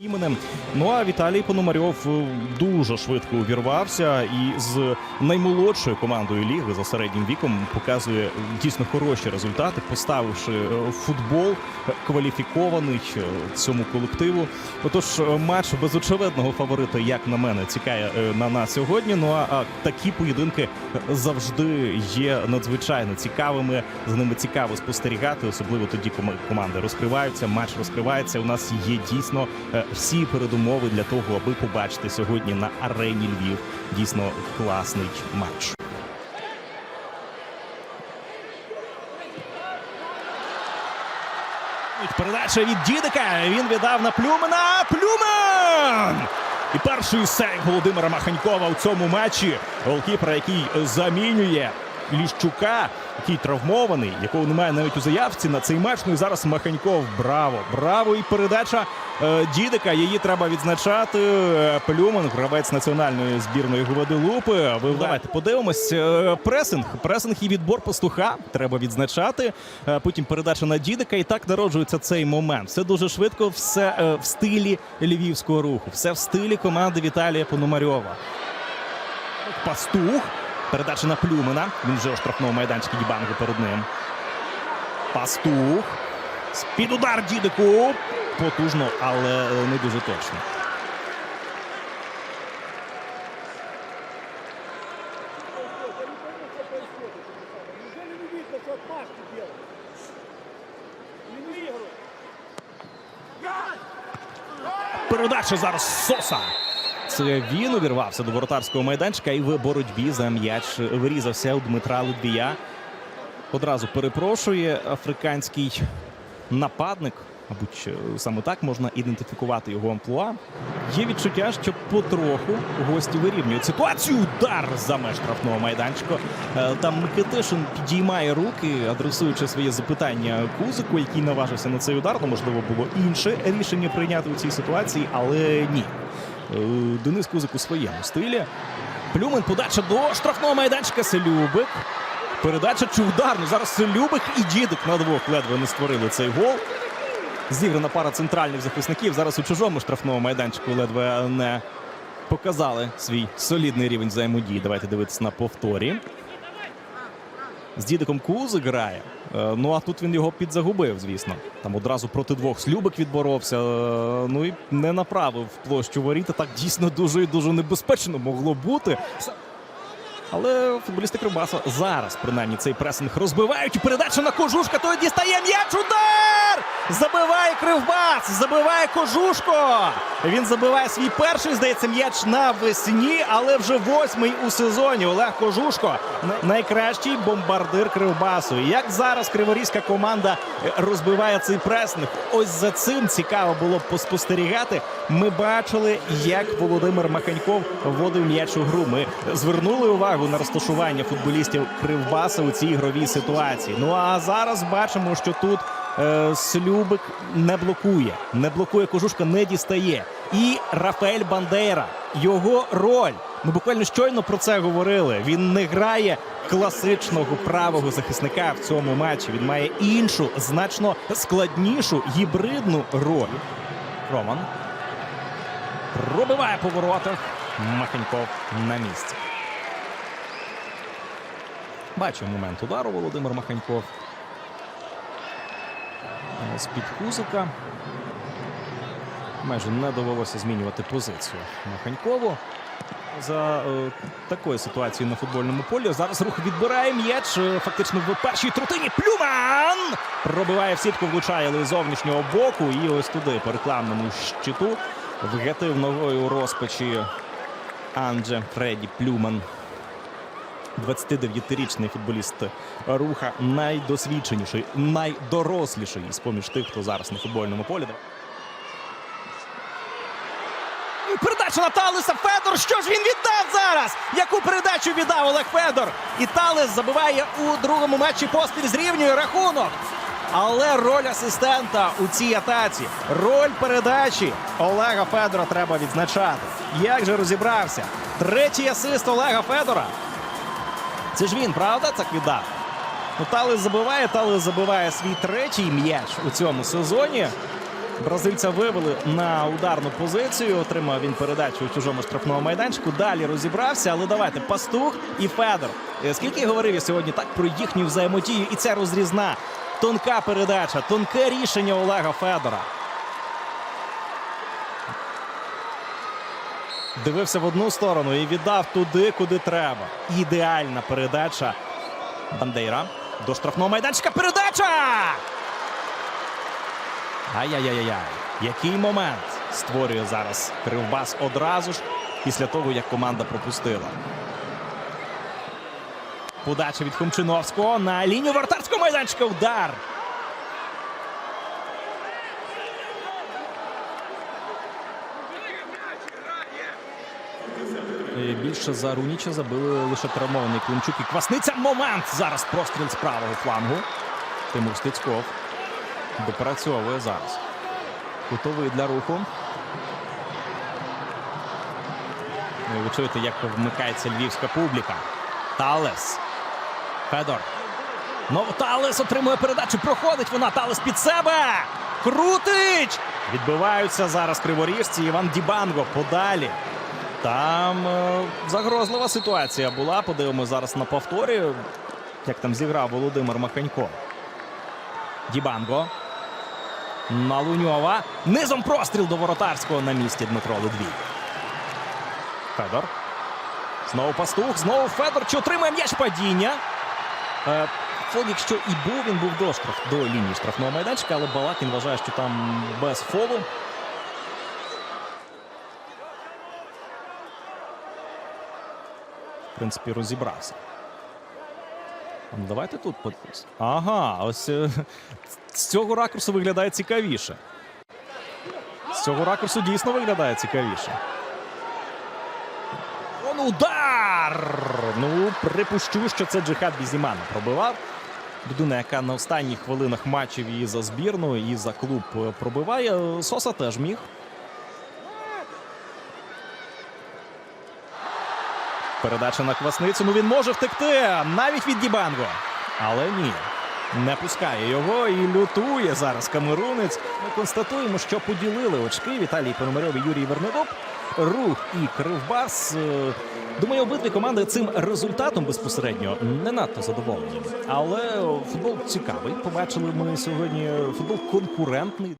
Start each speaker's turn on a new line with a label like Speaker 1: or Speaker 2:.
Speaker 1: іменем. Ну а Віталій Пономарьов е, дуже швидко увірвався і з наймолодшою командою ліги за середнім віком показує дійсно хороші результати, поставивши е, футбол е, кваліфікований цьому колективу. Отож, матч без очевидного фаворита, як на мене, цікає на нас сьогодні. Ну а такі поєдинки завжди є надзвичайно цікавими. За ними цікаво спостерігати, особливо тоді, коли команди розкриваються. Матч розкривається. У нас є дійсно всі передумови для того, аби побачити сьогодні на арені Львів дійсно класний матч. Передача від Дідика. Він віддав на Плюмена. Плюмен! І перший сейв Володимира Маханькова у цьому матчі. Голкіпера, який замінює Ліщука, який травмований, якого немає навіть у заявці на цей матч. Ну і зараз Маханьков. Браво! Браво! І передача Дідика. Її треба відзначати. Е, Плюмен, гравець національної збірної Гваделупи. Ви давайте подивимось. Е, Пресинг. Пресинг і відбор пастуха. Треба відзначати. Е, Потім передача на Дідика. І так народжується цей момент. Все дуже швидко, все е, в стилі львівського руху, все в стилі команди Віталія Пономарьова. Пастух. Передача на Плюмена. Він вже у штрафному майданчику Дібангу перед ним. Пастух. Під удар Дідику. Потужно, але не дуже точно. Передача зараз Соса. Це він увірвався до воротарського майданчика і в боротьбі за м'яч вирізався у Дмитра Лудвія. Одразу перепрошує африканський нападник. Мабуть, саме так можна ідентифікувати його амплуа. Є відчуття, що потроху гості вирівнюють ситуацію. Удар за меж штрафного майданчика. Е, Там Микитишин підіймає руки, адресуючи своє запитання Кузику, який наважився на цей удар. Ну, можливо, було інше рішення прийняти у цій ситуації, але ні. Е, Денис Кузик у своєму стилі. Плюмен подача до штрафного майданчика Селюбик. Передача чи удар. Ну зараз Селюбик і Дідик на двох ледве не створили цей гол. Зіграна пара центральних захисників. Зараз у чужому штрафному майданчику ледве не показали свій солідний рівень взаємодії. Давайте дивитися на повторі. З дідиком Кузик грає. Е, Ну а тут він його підзагубив, звісно. Там одразу проти двох Слюбик відборовся. е, Ну і не направив площу воріта. Так дійсно дуже і дуже небезпечно могло бути. Але футболісти Кривбаса зараз, принаймні, цей пресинг розбивають. Передача на кожушка. Той дістає м'яч. Удар! Забиває Кривбас! Забиває кожушко! Він забиває свій перший, здається, м'яч навесні, але вже восьмий у сезоні. Олег Кожушко на- найкращий бомбардир Кривбасу. Як зараз криворізька команда е, розбиває цей пресинг? Ось за цим цікаво було б поспостерігати. Ми бачили, як Володимир Маханьков вводив м'яч у гру. Ми звернули увагу на розташування футболістів Кривбаса у цій ігровій ситуації. Ну а зараз бачимо, що тут Слюбик не блокує, не блокує кожушка, не дістає. І Рафаель Бандера. Його роль. Ми буквально щойно про це говорили. Він не грає класичного правого захисника в цьому матчі. Він має іншу, значно складнішу гібридну роль. Роман пробиває по воротах. Маханьков на місці. Бачив момент удару Володимир Маханьков. Е, З-під Кузика. Майже не довелося змінювати позицію Маханькову. За е, такою ситуацією на футбольному полі. Зараз рух відбирає м'яч. е, Фактично в першій трутині. Плюман! Пробиває в сітку, влучає з зовнішнього боку. І ось туди, по рекламному щиту, вгатив ногою у розпачі Андже Фредді Плюман. 29-річний футболіст руха найдосвідченіший, найдоросліший з поміж тих, хто зараз на футбольному полі. Передача на Талиса Федор. Що ж він віддав зараз? Яку передачу віддав Олег Федор? І Талис забиває у другому матчі поспіль зрівнює рахунок. Але роль асистента у цій атаці, роль передачі Олега Федора треба відзначати. Як же розібрався? Третій асист Олега Федора. Це ж він, правда, так віддав? Ну, Талис забиває, Талис забиває свій третій м'яч у цьому сезоні. Бразильця вивели на ударну позицію. Отримав він передачу у чужому штрафному майданчику. Далі розібрався. Але давайте пастух і Федор. Е, Скільки говорив я сьогодні так про їхню взаємотію, і це розрізна. Тонка передача, тонке рішення Олега Федора. Дивився в одну сторону і віддав туди, куди треба. Ідеальна передача Бандейра. До штрафного майданчика. Передача! Ай-яй-яй-яй. Який момент створює зараз Кривбас одразу ж після того, як команда пропустила. Подача від Хомчиновського на лінію вратарського майданчика. Удар. І Більше за Руніча забили лише травмований Климчук і Квасниця. Момент! Зараз простріл з правого флангу. Тимур Стецьков допрацьовує зараз. Кутовий для руху. Ну, Ви чуєте, як вмикається львівська публіка. Талес. Федор. Ну, Талес отримує передачу. Проходить вона. Талес під себе. Крутич! Відбиваються зараз криворіжці. Іван Дібанго подалі. Там е, загрозлива ситуація була. Подивимося зараз на повторі, як там зіграв Володимир Маханько. Дібанго. На Луньова. Низом простріл до воротарського на місці Дмитро Ледвій. Федор. Знову пастух. Знову Федор. Чи отримає м'яч падіння? Е, Фол, якщо і був, він був до, штраф, до лінії штрафного майданчика, але Балакін вважає, що там без фолу. Принципі, розібрався. Ну, давайте тут подивимось. Ага, ось е, з цього ракурсу виглядає цікавіше. З цього ракурсу дійсно виглядає цікавіше. Он удар! Ну, припущу, що це Джихад Бізіман пробивав. Людина, яка на останніх хвилинах матчів і за збірну, і за клуб е, пробиває. Соса теж міг. Передача на квасницю. Ну він може втекти навіть від Дібанго. Але ні. Не пускає його і лютує зараз камерунець. Ми констатуємо, що поділили очки Віталій Пономарьов і Юрій Вернедоп. Рух і Кривбас. Е, Думаю, обидві команди цим результатом безпосередньо не надто задоволені. Але футбол цікавий. Побачили ми сьогодні футбол конкурентний.